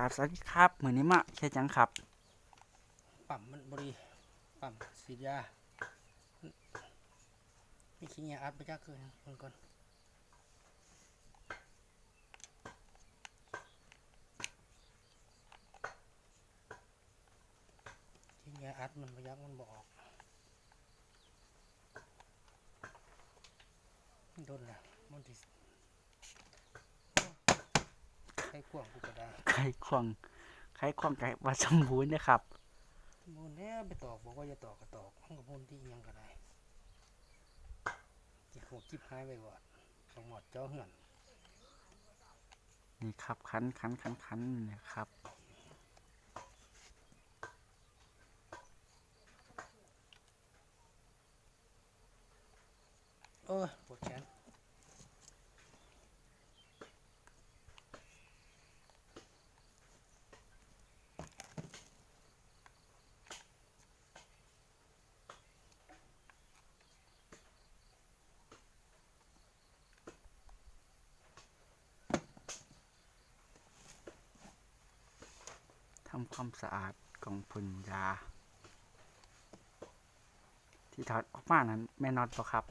กราบสวัสดีครับเหมือนนี้มาแค่จังครับ ปั๊มมันบริปั๊มสีดยามีขี้เงียอัดไปจ้าคือมันก่อนขี้เงียอัดมันไปยักมันบอก โดนละมันติ ใช้ควงกูก็ได้ไข่ควงไข่ควงไก่ว่าสมบูรณ์นะครับมูนเนี่ยไปตอกบอกว่าจะตอกก็ตอกห้องกับมูนที่อิหยังก็ได้จิหัวจิบหายไปก่อนต้องหมดเจ้าเหือนนี่ครับคันคันคันคันเนี่ยครับโอ้ยปวดแขนำความสะอาดกล่องพ่นยา ที่ถอดออกมานั้นแม่นอดปะครับ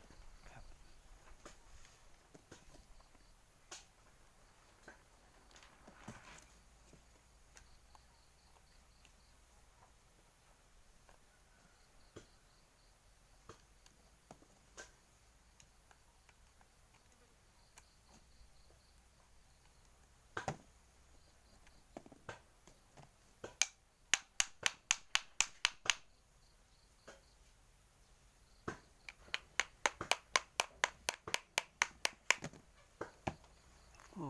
โอ้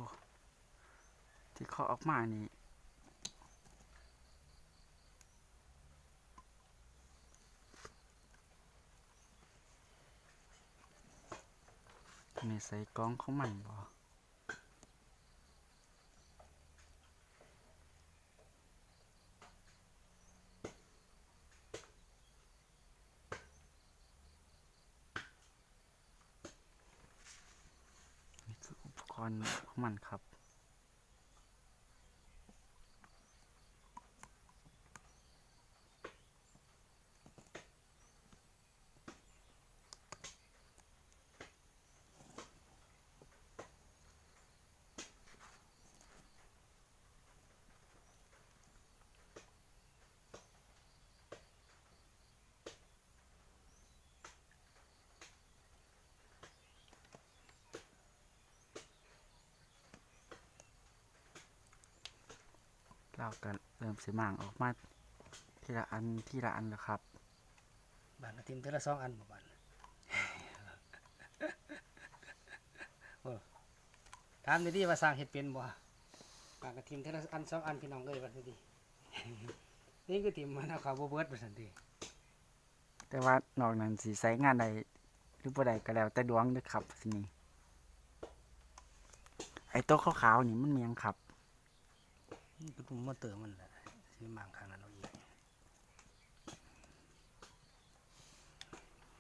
ที่เขาออกมานี่นี่ใส่กล้องของมันบ่นี่คืออุปกรณ์ของมันครับ เราก็เริ่มสิมางออกมาทีละอันทีละอันแล้วครับบานกระทิมเทอละสองอันบ่บานโอ้ถามดีๆว่าสร้างเห็ดเป็นบ่บานกระทิมเทอละอันสองอันพี่น้องเอ้ยวันดีนี่คือทิมมันเอาเขาวบ่เบิดไปสันทีแต่ว่านอกนั้นสีใช้งานใดหรือบ่ใดก็แล้วแต่ดวงเด้อครับทีนี้ไอ้โต๊ะขาวๆนี่มันมีหยังครับ นี่คือผมมาเติมมันแหละซื้อมางข้างนั้นเอาอีก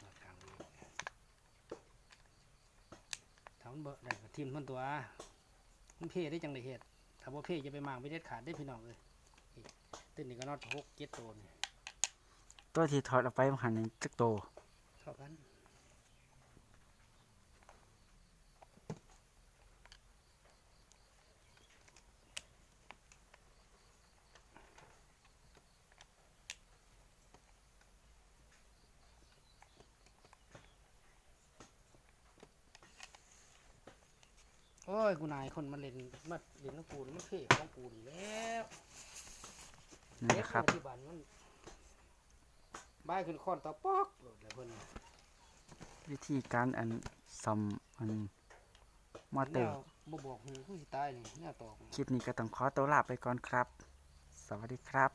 มาข้างนี้ถ้ามันเบิดได้ก็ทิมมันตัว มันเพ่ได้จังเลยเฮ็ดถ้าบ่เพ่จะไปมางไปเด็ดขาดได้พี่น้องเลยนี่ตื่นนี่ก็นอดหกเจ็ดตัวนี่ตัวที่ถอดออกไปมันหันนี่จักโตเท่ากัน โอ้ย กูนายคนมาเล่นมาเล่นน้ำปูนี่มันเพ่ของปูนี่แล้วนี่นะครับเด็กปัจจุบันมันบ้ายขึ้นค้อนตะปอกโหลดเลยเพิ่นวิธีการอันซ่อมอันมอเตแนอร์วบ่บอกหูผู้สิตายนี่แนวตอกคลิปนี้ก็ต้องขอตัวลาไปก่อนครับ สวัสดีครับ